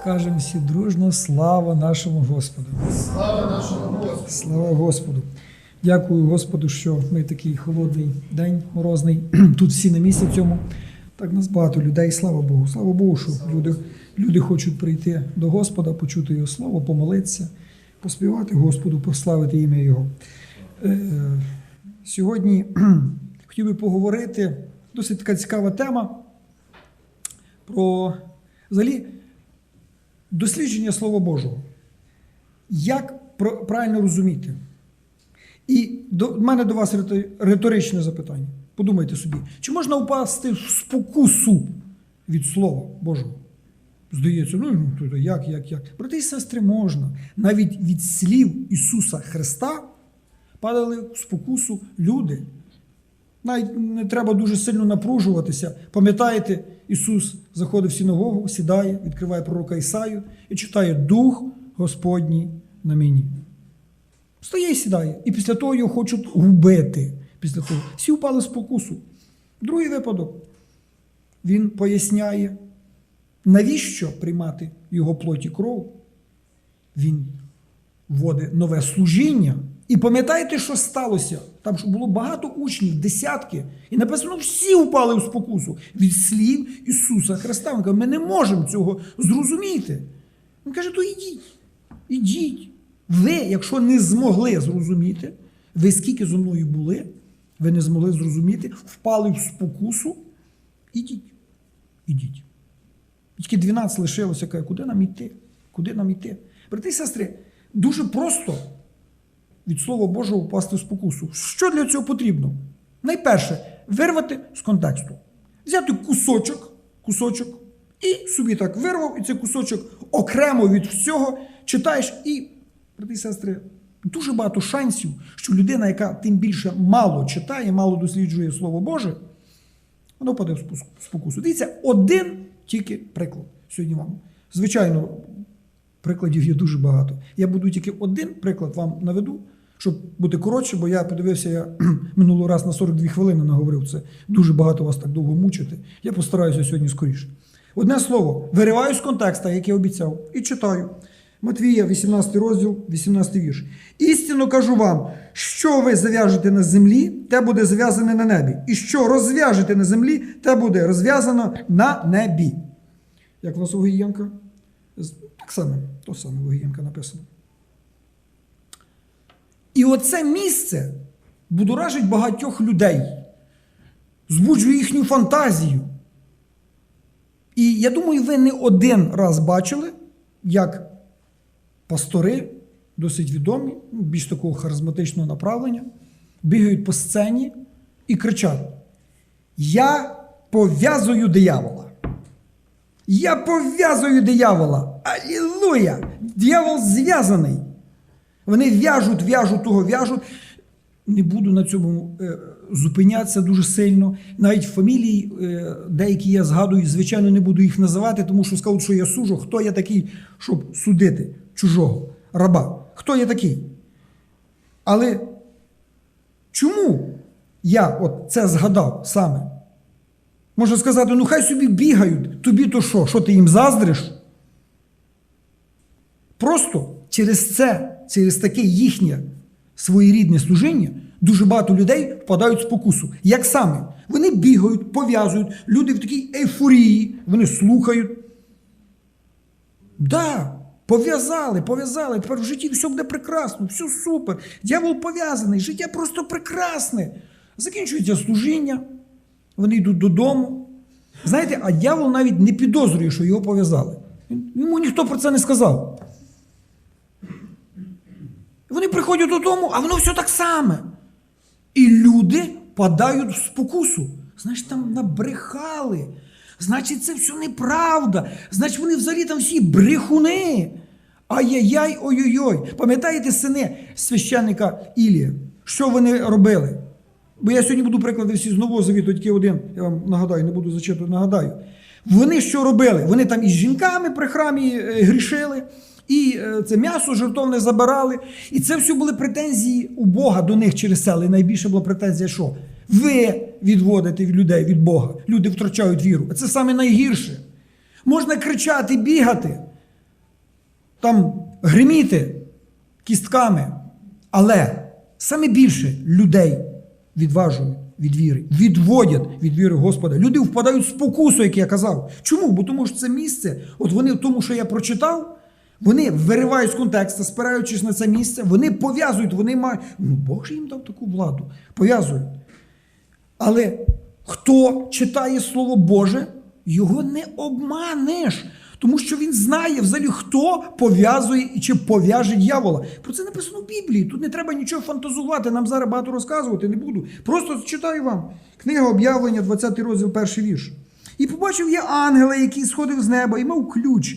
Скажемо всі дружно, слава нашому Господу. Слава нашому Господу! Слава Господу. Дякую Господу, що ми такий холодний день, морозний. Тут всі на місці цьому. Так нас багато людей, слава Богу. Слава Богу, що люди, люди хочуть прийти до Господа, почути Його слово, помолитися, поспівати Господу, прославити ім'я Його. Е, сьогодні хотів би поговорити досить така цікава тема про взагалі дослідження Слова Божого. Як правильно розуміти? І до в мене до вас риторичне запитання. Подумайте собі, чи можна впасти в спокусу від Слова Божого? Здається, ну ну, як, як, як. Брати і сестри, можна. Навіть від слів Ісуса Христа падали в спокусу люди. Навіть не треба дуже сильно напружуватися. Пам'ятаєте, Ісус заходив в синагогу, сідає, відкриває пророка Ісаю і читає Дух Господній на мені. Стає і сідає. І після того його хочуть вбити. Після того всі впали з спокусу. Другий випадок. Він поясняє, навіщо приймати його плоті кров. Він вводить нове служіння. І пам'ятаєте, що сталося? Там ж було багато учнів, десятки. І написано, всі впали в спокусу від слів Ісуса Христа. Він каже, ми не можемо цього зрозуміти. Він каже, то ідіть, ідіть. Ви, якщо не змогли зрозуміти, ви скільки зо мною були, ви не змогли зрозуміти, впали в спокусу, ідіть. Ідіть. Тільки 12 лишилося, каже, куди нам йти? Куди нам йти? Брати і сестри, дуже просто від Слова Божого впасти в спокусу. Що для цього потрібно? Найперше, вирвати з контексту. Взяти кусочок, кусочок, і собі так вирвав, і цей кусочок окремо від всього читаєш і, брати і сестри, дуже багато шансів, що людина, яка тим більше мало читає, мало досліджує Слово Боже, вона впаде в спокусу. Дивіться, один тільки приклад сьогодні вам. Звичайно, прикладів є дуже багато. Я буду тільки один приклад вам наведу, щоб бути коротше, бо я подивився, я минулого раз на 42 хвилини наговорив це. Дуже багато вас так довго мучити. Я постараюся сьогодні скоріше. Одне слово, вириваю з контекста, як я обіцяв, і читаю. Матвія, 18 розділ, 18 вірш. Істинно кажу вам, що ви зав'яжете на землі, те буде зв'язане на небі. І що розв'яжете на землі, те буде розв'язано на небі. Як в нас у Гієнка? Так само, то саме у Гієнка написано. І оце місце будоражить багатьох людей, збуджує їхню фантазію. І я думаю, ви не один раз бачили, як пастори, досить відомі, ну, більш такого харизматичного направлення, бігають по сцені і кричать: Я пов'язую диявола. Я пов'язую диявола. Алілуя! Диявол зв'язаний. Вони в'яжуть, в'яжуть, того в'яжуть. Не буду на цьому е, зупинятися дуже сильно. Навіть фамілії, е, деякі я згадую, звичайно, не буду їх називати, тому що скажуть, що я сужу. Хто я такий, щоб судити чужого раба? Хто я такий? Але чому я от це згадав саме? Можна сказати, ну хай собі бігають, тобі то що? Що ти їм заздриш? Просто через це, через таке їхнє своєрідне служіння, дуже багато людей впадають в спокусу. Як саме? Вони бігають, пов'язують, люди в такій ейфорії, вони слухають. Да, пов'язали, пов'язали. Тепер в житті все буде прекрасно, все супер. Дьявол пов'язаний, життя просто прекрасне. Закінчується служіння, вони йдуть додому. Знаєте, а дьявол навіть не підозрює, що його пов'язали. Йому ніхто про це не сказав. Вони приходять додому, а воно все так саме. І люди падають в спокусу. Значить, там набрехали. Значить, це все неправда. Значить, вони взагалі там всі брехуни. Ай-яй-яй, ой-ой-ой. Пам'ятаєте сини священника Ілія? Що вони робили? Бо я сьогодні буду приклади всі з Нового Завіту, тільки один, я вам нагадаю, не буду зачитувати, нагадаю. Вони що робили? Вони там із жінками при храмі е, грішили, і е, це м'ясо жертовне забирали. І це все були претензії у Бога до них через це. Але найбільше була претензія, що ви відводите від людей від Бога. Люди втрачають віру. А це саме найгірше. Можна кричати, бігати, там гриміти кістками. Але саме більше людей відважують від віри, відводять від віри Господа. Люди впадають в спокусу, як я казав. Чому? Бо тому що це місце, от вони в тому, що я прочитав, вони виривають з контексту, спираючись на це місце, вони пов'язують, вони мають. Ну, Бог же їм дав таку владу. Пов'язують. Але хто читає Слово Боже, його не обманеш. Тому що він знає взагалі, хто пов'язує і чи пов'яже дьявола. Про це написано в Біблії. Тут не треба нічого фантазувати. Нам зараз багато розказувати не буду. Просто читаю вам. Книга об'явлення, 20 розділ, перший вірш. І побачив я ангела, який сходив з неба і мав ключ.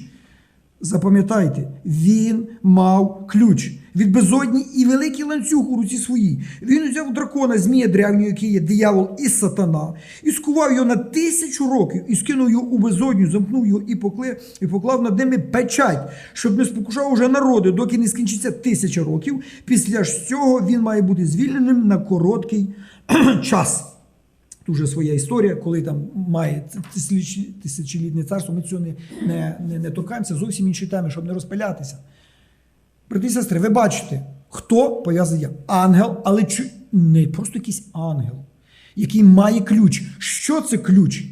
Запам'ятайте, він мав ключ від безодні і великий ланцюг у руці своїй. Він взяв дракона, змія древнього, який є диявол і сатана, і скував його на тисячу років, і скинув його у безодню, замкнув його і поклав, і поклав над ними печать, щоб не спокушав уже народи, доки не скінчиться тисяча років. Після ж цього він має бути звільненим на короткий час. Тут вже своя історія, коли там має тисячолітнє царство, ми цього не, не, не, не торкаємося, зовсім інші теми, щоб не розпилятися. Брати і сестри, ви бачите, хто пов'язує ангел, але чу... не просто якийсь ангел, який має ключ. Що це ключ?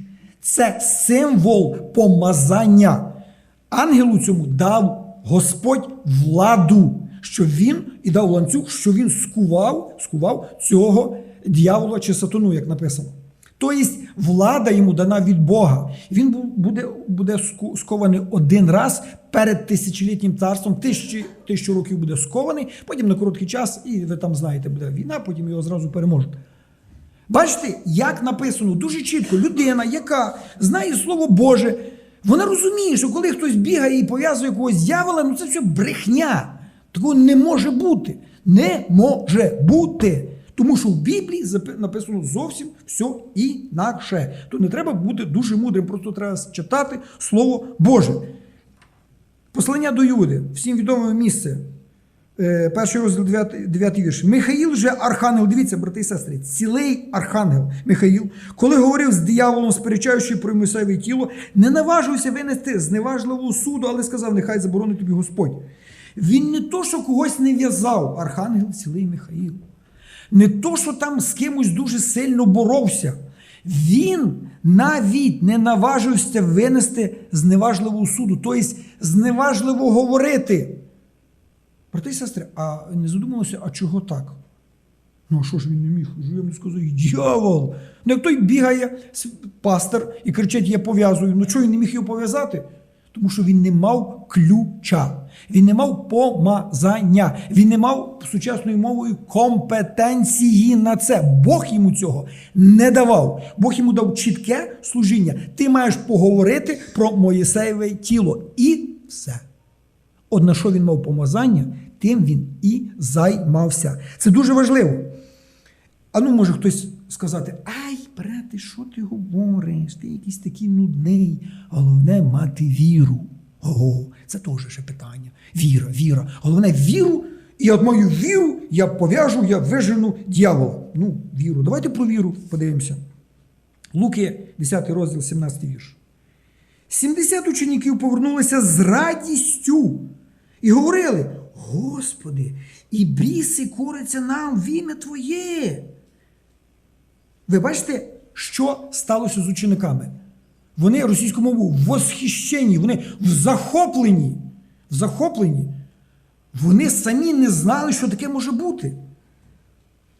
Це символ помазання. Ангелу цьому дав Господь владу, що він і дав ланцюг, що він скував, скував цього дьявола чи сатану, як написано. Тобто влада йому дана від Бога. Він буде, буде скований один раз перед тисячолітнім царством, тисячі, тисячу років буде скований, потім на короткий час, і ви там знаєте, буде війна, потім його зразу переможуть. Бачите, як написано дуже чітко, людина, яка знає Слово Боже, вона розуміє, що коли хтось бігає і пов'язує когось дьявола, ну це все брехня. Такого не може бути. Не може бути. Тому що в Біблії написано зовсім все інакше. То не треба бути дуже мудрим, просто треба читати Слово Боже. Послання до Юди, всім відоме місце. Е, Перший розділ 9, 9 вірш. Михаїл же архангел, дивіться, брати і сестри, цілий архангел Михаїл, коли говорив з дияволом, сперечаючи про Мойсеєве тіло, не наважився винести зневажливого суду, але сказав, нехай заборонить тобі Господь. Він не то, що когось не в'язав, архангел цілий Михаїл. Не то, що там з кимось дуже сильно боровся. Він навіть не наважився винести зневажливого суду, тобто зневажливо говорити. Брати і сестри, а не задумалося, а чого так? Ну, а що ж він не міг? Я йому сказав, дьявол! Ну, як той бігає пастор і кричить, я пов'язую. Ну чого він не міг його пов'язати? Тому що він не мав ключа, він не мав помазання, він не мав сучасною мовою компетенції на це. Бог йому цього не давав. Бог йому дав чітке служіння. Ти маєш поговорити про Моїсеєве тіло. І все. От на що він мав помазання, тим він і займався. Це дуже важливо. А ну, може хтось сказати: Ай, брате, що ти говориш? Ти якийсь такий нудний. Головне мати віру. Ого, це теж ще питання. Віра, віра. Головне віру. І от маю віру, я пов'яжу, я вижену дьявола. Ну, віру. Давайте про віру подивимося. Луки, 10 розділ, 17 вірш. 70 учнів повернулися з радістю і говорили: Господи, і бріси кориться нам в ім'я Твоє. Ви бачите, що сталося з учениками? Вони російську мову восхищені, вони в захопленні. В захопленні. Вони самі не знали, що таке може бути.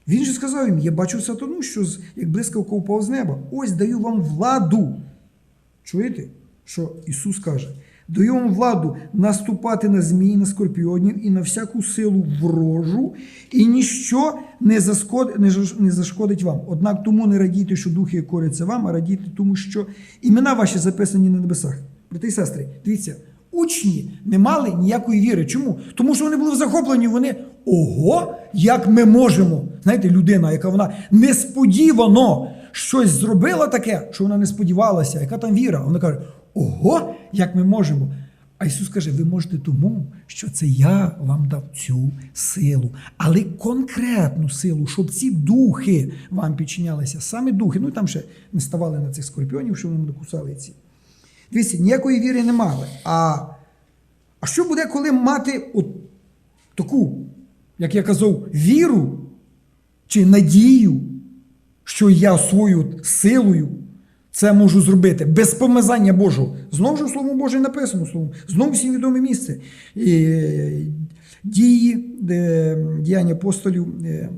Він же сказав їм: я бачу сатану, що з- як блискавка упав з неба. Ось даю вам владу. Чуєте, що Ісус каже? Даю вам владу наступати на змії, на скорпіонів і на всяку силу ворожу, і ніщо не, не, зашкодить вам. Однак тому не радійте, що духи коряться вам, а радійте тому, що імена ваші записані на небесах. Брати і сестри, дивіться, учні не мали ніякої віри. Чому? Тому що вони були в захопленні, вони ого, як ми можемо. Знаєте, людина, яка вона несподівано щось зробила таке, що вона не сподівалася, яка там віра. Вона каже: Ого, як ми можемо. А Ісус каже: ви можете тому, що це я вам дав цю силу, але конкретну силу, щоб ці духи вам підчинялися. Саме духи, ну і там ще не ставали на цих скорпіонів, що вони не кусали ці. Дивіться, ніякої віри не мали. А А що буде, коли мати от таку, як я казав, віру чи надію, що я свою силою це можу зробити без помазання Божого. Знову ж у Слово Боже написано, слово, знову всім відоме місце. Е, дії, діяння апостолів, е,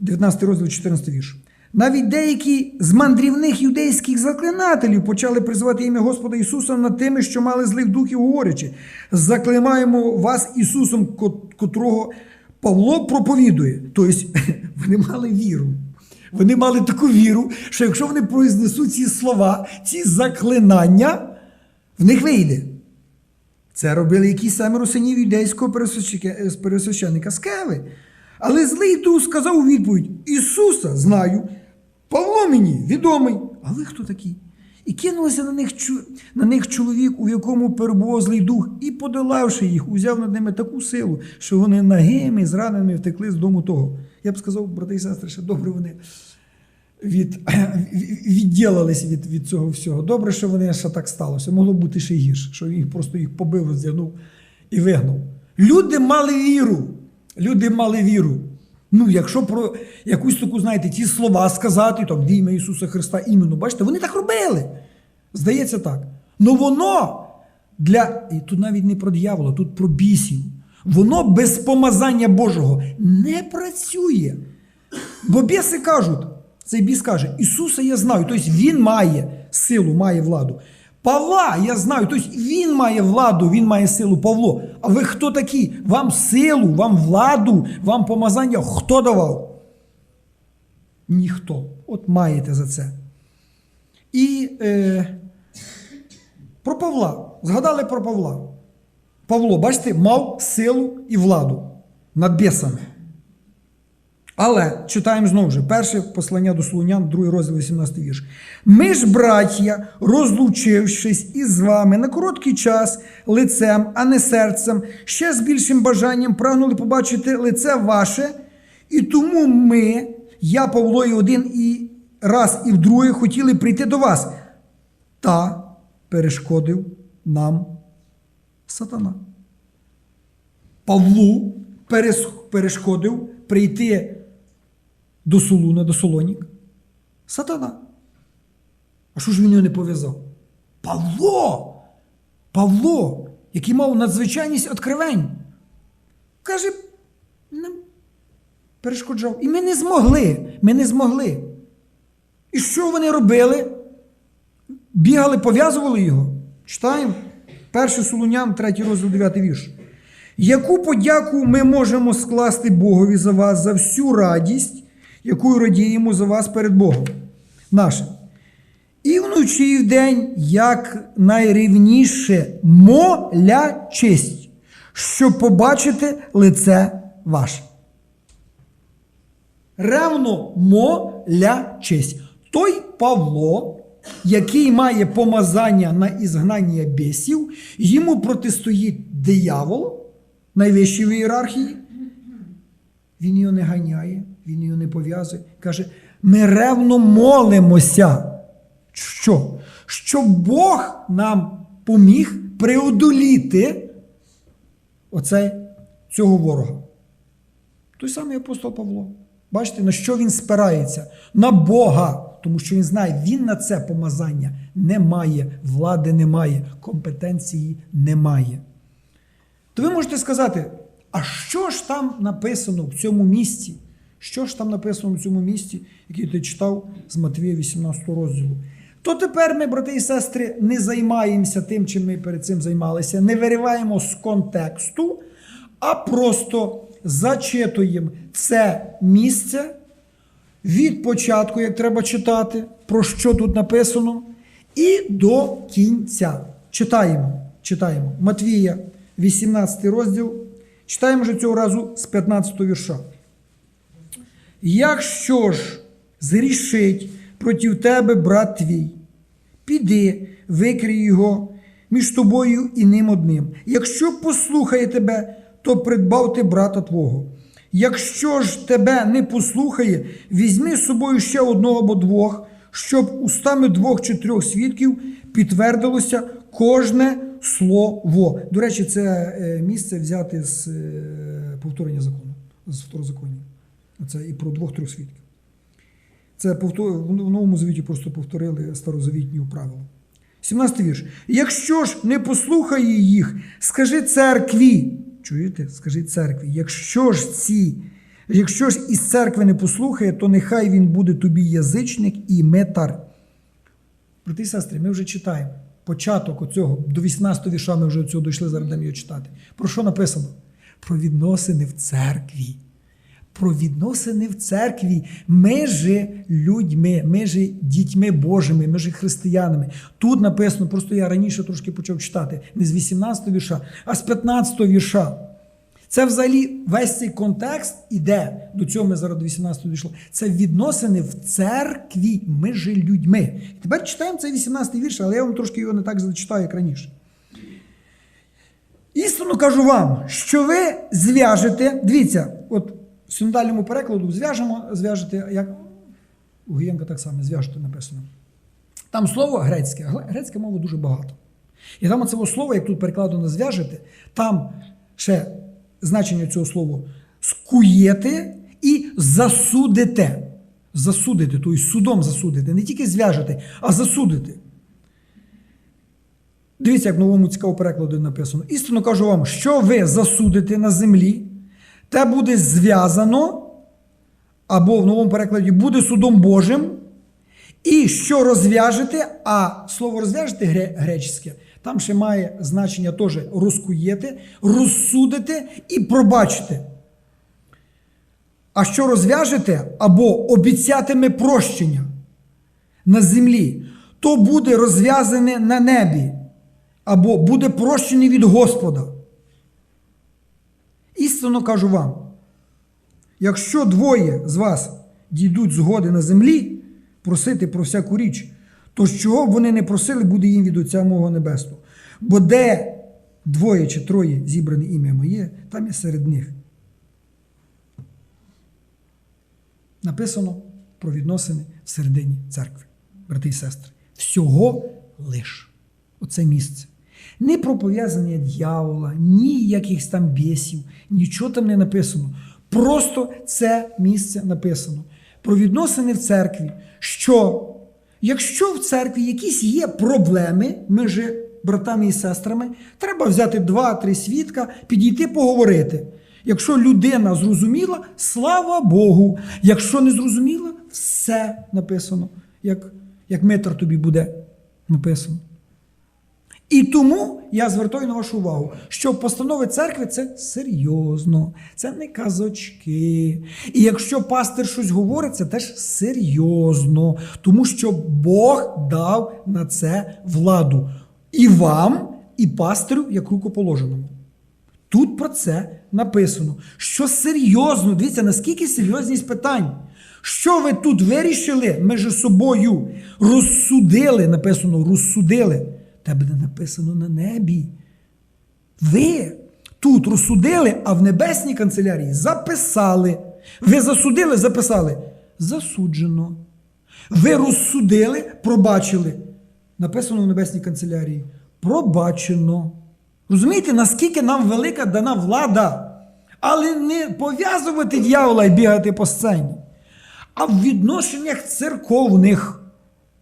19 розділ, 14 вірш. Навіть деякі з мандрівних юдейських заклинателів почали призивати ім'я Господа Ісуса над тими, що мали злих духів, говорячи: заклимаємо вас Ісусом, котрого Павло проповідує. Тобто вони мали віру. Вони мали таку віру, що якщо вони произнесуть ці слова, ці заклинання, в них вийде. Це робили якісь самі синів юдейського е, пересвященника Скеви. Але злий дух сказав у відповідь: Ісуса знаю, Павло мені відомий. А ви хто такий? І кинулося на них, на них чоловік, у якому перебував злий дух, і, подолавши їх, узяв над ними таку силу, що вони нагими, зраненими втекли з дому того. Я б сказав, брати і сестри, що добре вони від, відділились від, від цього всього. Добре, що вони ще так сталося. Могло бути ще гірше, що він просто їх побив, роздягнув і вигнав. Люди мали віру. Люди мали віру. Ну, якщо про якусь таку, знаєте, ті слова сказати, там, в ім'я Ісуса Христа іменно, бачите, вони так робили. Здається так. Ну воно для. І тут навіть не про дьявола, тут про бісів. Воно без помазання Божого не працює. Бо біси кажуть, цей біс каже, Ісуса я знаю, тобто Він має силу, має владу. Павла я знаю, тобто він має владу, він має силу Павло. А ви хто такі? Вам силу, вам владу, вам помазання хто давав? Ніхто. От маєте за це. І е, про Павла. Згадали про Павла. Павло, бачите, мав силу і владу над бісами. Але читаємо знову ж перше послання до Солунян, другий розділ, 18 вірш. Ми ж, браття, розлучившись із вами на короткий час лицем, а не серцем, ще з більшим бажанням прагнули побачити лице ваше, і тому ми, я, Павло, і один і раз, і вдруге хотіли прийти до вас. Та перешкодив нам сатана. Павлу перешкодив прийти до Солуна, до Солонік. Сатана. А що ж він його не пов'язав? Павло! Павло, який мав надзвичайність откровень. Каже, нам перешкоджав. І ми не змогли. Ми не змогли. І що вони робили? Бігали, пов'язували його. Читаємо. Перший Солунян, третій розділ, 9 вірш. Яку подяку ми можемо скласти Богові за вас за всю радість, якою радіємо за вас перед Богом нашим? І вночі, і вдень, як найрівніше моля честь, щоб побачити лице ваше. Ревно моля честь. Той Павло, який має помазання на ізгнання бісів, йому протистоїть диявол, найвищий в ієрархії. Він його не ганяє, він його не пов'язує. Каже: ми ревно молимося. Що? Щоб Бог нам поміг преодоліти оце, цього ворога. Той самий апостол Павло. Бачите, на що він спирається? На Бога. Тому що він знає, він на це помазання не має, влади немає, компетенції немає. То ви можете сказати, а що ж там написано в цьому місці? Що ж там написано в цьому місці, який ти читав з Матвія 18 розділу? То тепер ми, брати і сестри, не займаємося тим, чим ми перед цим займалися, не вириваємо з контексту, а просто зачитуємо це місце від початку, як треба читати, про що тут написано, і до кінця. Читаємо. Читаємо. Матвія, 18 розділ. Читаємо вже цього разу з 15 вірша. Якщо ж зрішить проти тебе брат твій, піди, викрий його між тобою і ним одним. Якщо послухає тебе, то придбав ти брата твого. Якщо ж тебе не послухає, візьми з собою ще одного або двох, щоб устами двох чи трьох свідків підтвердилося кожне слово. До речі, це е, місце взяте з е, повторення закону, з второзаконня. Це і про двох-трьох свідків. Це повтор... в новому завіті просто повторили старозавітні правила. 17 вірш. Якщо ж не послухає їх, скажи церкві. Чуєте? Скажи церкві. Якщо ж ці, якщо ж із церкви не послухає, то нехай він буде тобі язичник і метар. Брати і сестри, ми вже читаємо. Початок оцього, до 18 віша ми вже цього дійшли, зараз будемо його читати. Про що написано? Про відносини в церкві. Про відносини в церкві між людьми, між дітьми Божими, між християнами. Тут написано, просто я раніше трошки почав читати, не з 18 вірша, а з 15 вірша. Це взагалі весь цей контекст іде, до цього ми зараз до 18 дійшли. Це відносини в церкві між людьми. І тепер читаємо цей 18 вірш, але я вам трошки його не так зачитаю, як раніше. Істинно кажу вам, що ви зв'яжете, дивіться, от синодальному перекладу зв'яжемо, зв'яжете, як у Гієнка так само зв'яжете написано. Там слово грецьке, гре- грецька мова дуже багато. І там оце слово, як тут перекладено зв'яжете, там ще значення цього слова скуєте і засудите. Засудите, тобто судом засудите. Не тільки зв'яжете, а засудите. Дивіться, як в новому цікавому перекладі написано. Істинно кажу вам, що ви засудите на землі, те буде зв'язано, або в новому перекладі буде судом Божим, і що розв'яжете, а слово розв'яжете гре- греческе, там ще має значення теж розкуєте, розсудите і пробачите. А що розв'яжете? Або обіцятиме прощення на землі, то буде розв'язане на небі, або буде прощений від Господа. Істинно кажу вам, якщо двоє з вас дійдуть згоди на землі просити про всяку річ, то з чого б вони не просили, буде їм від Отця мого Небесного. Бо де двоє чи троє зібране ім'я моє, там я серед них. Написано про відносини всередині церкви, брати і сестри. Всього лиш. Оце місце. Не про пов'язання дьявола, ні якихось там бісів, нічого там не написано. Просто це місце написано. Про відносини в церкві, що якщо в церкві якісь є проблеми між братами і сестрами, треба взяти два-три свідка, підійти поговорити. Якщо людина зрозуміла, слава Богу. Якщо не зрозуміла, все написано, як, як метр тобі буде написано. І тому я звертаю на вашу увагу, що постанови церкви це серйозно, це не казочки. І якщо пастир щось говорить, це теж серйозно, тому що Бог дав на це владу і вам, і пастирю, як рукоположеному. Тут про це написано, що серйозно, дивіться, наскільки серйозність питань. Що ви тут вирішили між собою? Розсудили, написано, розсудили. Та буде написано на небі. Ви тут розсудили, а в небесній канцелярії записали. Ви засудили, записали. Засуджено. Ви розсудили, пробачили. Написано в небесній канцелярії. Пробачено. Розумієте, наскільки нам велика дана влада, але не пов'язувати дьявола і бігати по сцені, а в відношеннях церковних.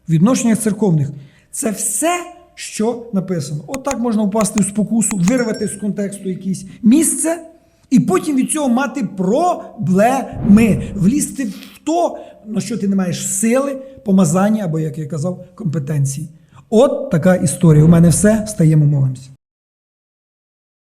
В відношеннях церковних. Це все, що написано. Отак можна впасти в спокусу, вирвати з контексту якесь місце, і потім від цього мати проблеми, влізти в то, на що ти не маєш сили, помазання або, як я казав, компетенції. От така історія. У мене все. Стаємо молимося.